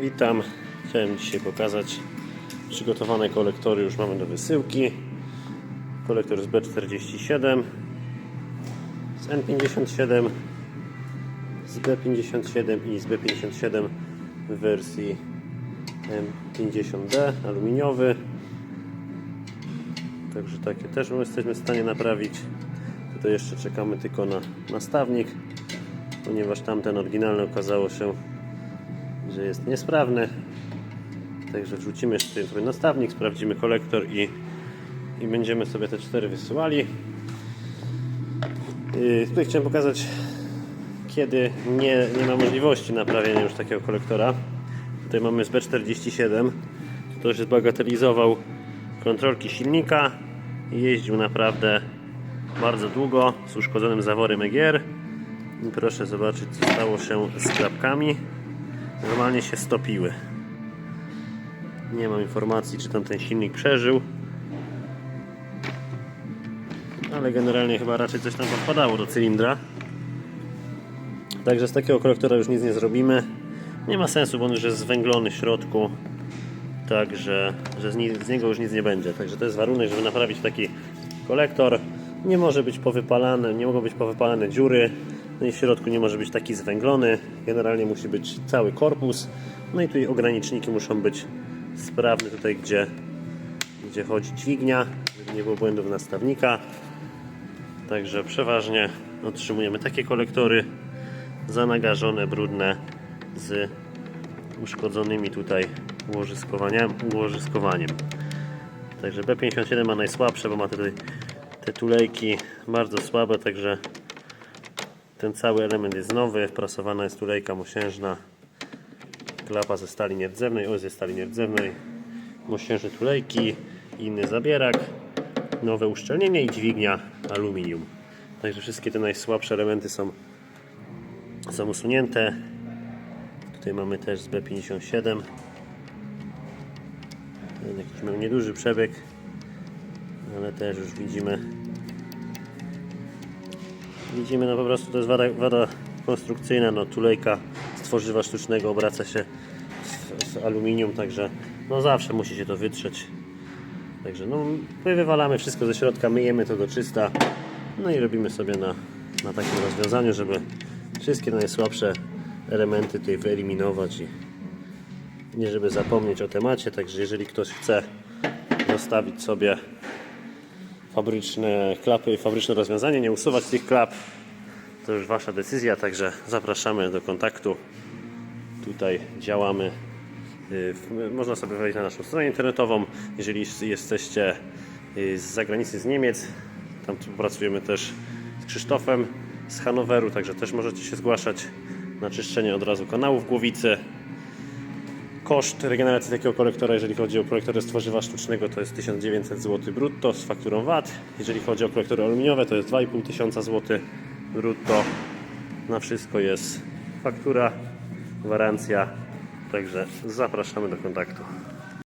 Witam. Chciałem dzisiaj pokazać przygotowane kolektory. Już mamy do wysyłki. Kolektor z B47, z N57, z B57 i z B57 w wersji M50D aluminiowy. Także takie też my jesteśmy w stanie naprawić. Tutaj jeszcze czekamy tylko na nastawnik, ponieważ tamten oryginalny okazało się, że jest niesprawny. Także wrzucimy jeszcze nastawnik, sprawdzimy kolektor i, i będziemy sobie te cztery wysyłali. Yy, tutaj chciałem pokazać, kiedy nie, nie ma możliwości naprawienia już takiego kolektora. Tutaj mamy z B47. Ktoś zbagatelizował kontrolki silnika i jeździł naprawdę bardzo długo z uszkodzonym zaworem EGR. I proszę zobaczyć, co stało się z klapkami. Normalnie się stopiły. Nie mam informacji, czy tam ten silnik przeżył. Ale generalnie chyba raczej coś tam podpadało do cylindra. Także z takiego kolektora już nic nie zrobimy. Nie ma sensu, bo on już jest zwęglony w środku. Także że z, z niego już nic nie będzie. Także to jest warunek, żeby naprawić taki kolektor. Nie może być powypalane, nie mogą być powypalane dziury. No i w środku nie może być taki zwęglony. Generalnie musi być cały korpus. No i tutaj ograniczniki muszą być sprawne tutaj, gdzie, gdzie chodzi dźwignia, żeby nie było błędów nastawnika. Także przeważnie otrzymujemy takie kolektory zanagarzone, brudne z uszkodzonymi tutaj ułożyskowaniem. ułożyskowaniem. Także B57 ma najsłabsze, bo ma tutaj te tulejki bardzo słabe, także ten cały element jest nowy, wprasowana jest tulejka mosiężna, klapa ze stali nierdzewnej, o ze stali nierdzewnej, mosiężne tulejki, inny zabierak, nowe uszczelnienie i dźwignia aluminium. Także wszystkie te najsłabsze elementy są, są usunięte. Tutaj mamy też z B57. Ten Jakiś miał nieduży przebieg, ale też już widzimy. Widzimy, no po prostu to jest wada, wada konstrukcyjna, no tulejka z tworzywa sztucznego obraca się w, w aluminium, także no zawsze musi się to wytrzeć. Także no, my wywalamy wszystko ze środka, myjemy to do czysta, no i robimy sobie na, na takim rozwiązaniu, żeby wszystkie najsłabsze elementy tutaj wyeliminować i nie żeby zapomnieć o temacie, także jeżeli ktoś chce zostawić sobie fabryczne klapy, fabryczne rozwiązanie, nie usuwać tych klap, to już Wasza decyzja, także zapraszamy do kontaktu. Tutaj działamy. Y, Można sobie wejść na naszą stronę internetową. Jeżeli jesteście y, z zagranicy, z Niemiec, tam pracujemy też z Krzysztofem z Hanoweru, także też możecie się zgłaszać na czyszczenie od razu kanałów głowicy. Koszt regeneracji takiego kolektora, jeżeli chodzi o kolektory z tworzywa sztucznego, to jest 1900 zł brutto z fakturą VAT. Jeżeli chodzi o kolektory aluminiowe, to jest 2500 zł brutto. Na wszystko jest faktura, gwarancja. Także zapraszamy do kontaktu.